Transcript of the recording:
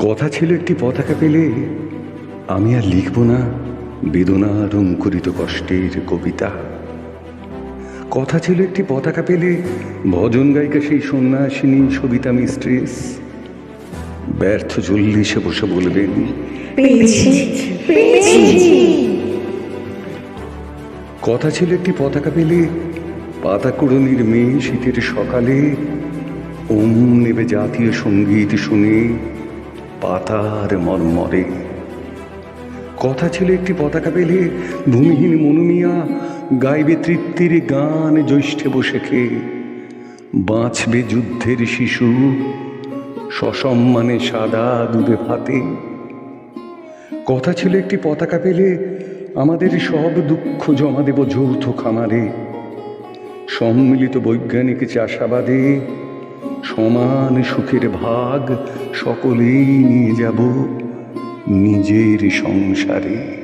কথা ছিল একটি পতাকা পেলে আমি আর লিখব না বেদনার অঙ্কুরিত কষ্টের কবিতা। কথা ছিল একটি পতাকা পেলে ভজন গায়িকা সেই সন্ন্যাসিনী সবিতা মিস্ট্রেস ব্যর্থ চল্লিশে বসে বলবেন কথা ছিল একটি পতাকা পেলে পাতাকুড়নির মেয়ে শীতের সকালে ওম নেবে জাতীয় সংগীত শুনে পাতার মর্মরে। কথা ছিল একটি পতাকা পেলে ভূমিহীন মনুমিয়া গাইবে তৃপ্তির গান জ্যৈষ্ঠে বসে খেয়ে বাঁচবে যুদ্ধের শিশু, সসম্মানে সাদা দুধে ভাতে। কথা ছিল একটি পতাকা পেলে আমাদের সব দুঃখ জমা দেব যৌথ খামারে। সম্মিলিত বৈজ্ঞানিক চাষাবাদে সমান সুখের ভাগ সকলেই নিয়ে যাব নিজের সংসারে।